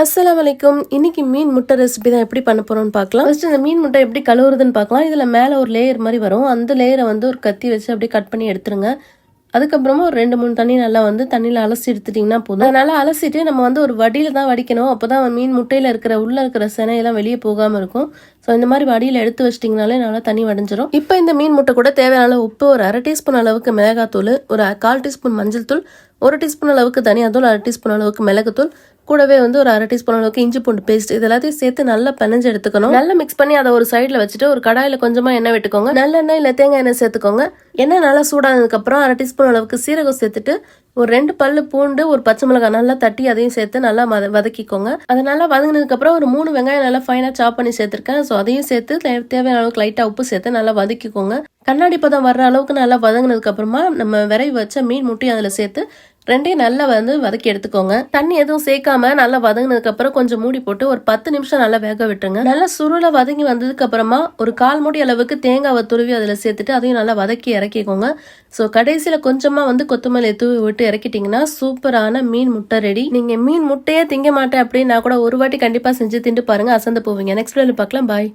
அஸ்லாம் வலைக்கும் இன்னைக்கு மீன் முட்டை ரெசிபி தான் எப்படி பண்ண போறோம்னு பார்க்கலாம். ஃபர்ஸ்ட் இந்த மீன் முட்டை எப்படி கழுவுறதுன்னு பார்க்கலாம். இதில் மேலே ஒரு லேயர் மாதிரி வரும். அந்த லேயரை வந்து ஒரு கத்தி வச்சு அப்படியே கட் பண்ணி எடுத்துருங்க. அதுக்கப்புறமா ஒரு ரெண்டு மூணு தண்ணி நல்லா வந்து தண்ணியில் அலசி எடுத்துட்டிங்கன்னா போதும். அதனால் அலசிட்டு நம்ம வந்து ஒரு வடியில் தான் வடிக்கணும். அப்போ தான் மீன் முட்டையில் இருக்கிற உள்ளே இருக்கிற சினையெல்லாம் வெளியே போகாமல் இருக்கும். ஸோ இந்த மாதிரி வடியில் எடுத்து வச்சிட்டிங்கனாலே நல்லா தண்ணி வடைஞ்சிரும். இப்போ இந்த மீன் முட்டை கூட தேவையான உப்பு ஒரு அரை டீஸ்பூன் அளவுக்கு மிளகாத்தூள் ஒரு கால் டீஸ்பூன் மஞ்சள் தூள் ஒரு டீஸ்பூன் அளவுக்கு தனியாத்தூள் அரை டீஸ்பூன் அளவுக்கு மிளகுத்தூள் கூடவே வந்து ஒரு அரை டீஸ்பூன் அளவுக்கு இஞ்சி பூண்டு பேஸ்ட் இது எல்லாத்தையும் சேர்த்து நல்லா பிணைஞ்சு எடுத்துக்கணும். நல்லா மிக்ஸ் பண்ணி அதை ஒரு சைடில் வச்சுட்டு ஒரு கடாயில் கொஞ்சமாக எண்ணெய் விட்டுக்கோங்க. நல்லெண்ணெய் இல்லை தேங்காய் எண்ணெய் சேர்த்துக்கோங்க. எண்ணெய் நல்லா சூடானதுக்கப்புறம் அரை டீஸ்பூன் அளவுக்கு சீரகம் சேர்த்துட்டு ஒரு ரெண்டு பல்லு பூண்டு ஒரு பச்சை மிளகாய் நல்லா தட்டி அதையும் சேர்த்து நல்லா மத வதக்கிக்கோங்க. அதை நல்லா வதங்கினதுக்கப்புறம் ஒரு மூணு வெங்காயம் நல்லா ஃபைனாக சாப் பண்ணி சேர்த்துருக்கேன். ஸோ அதையும் சேர்த்து தே- தேவையான அளவுக்கு லைட்டாக உப்பு சேர்த்து நல்லா வதக்கிக்கோங்க. கண்ணாடி பதம் வர்ற அளவுக்கு நல்லா வதங்கினதுக்கப்புறமா நம்ம விரைவி வச்ச மீன் முட்டையும் அதில் சேர்த்து ரெண்டையும் நல்லா வந்து வதக்கி எடுத்துக்கோங்க. தண்ணி எதுவும் சேர்க்காம நல்லா வதங்கினதுக்கு அப்புறம் கொஞ்சம் மூடி போட்டு ஒரு பத்து நிமிஷம் நல்லா வேக விட்டுருங்க. நல்லா சுருள வதங்கி வந்ததுக்கு அப்புறமா ஒரு கால் மூடி அளவுக்கு தேங்காவை துருவி அதில் சேர்த்துட்டு அதையும் நல்லா வதக்கி இறக்கிக்கோங்க. ஸோ கடைசியில் கொஞ்சமாக வந்து கொத்தமல்லி தூவி விட்டு இறக்கிட்டிங்கன்னா சூப்பரான மீன் முட்டை ரெடி. நீங்கள் மீன் முட்டையே திங்க மாட்டேன் அப்படின்னா கூட ஒரு வாட்டி கண்டிப்பாக செஞ்சு திண்டு பாருங்க. அசந்து போவீங்க. நெக்ஸ்ட் வீடியோவில் பார்க்கலாம். பாய்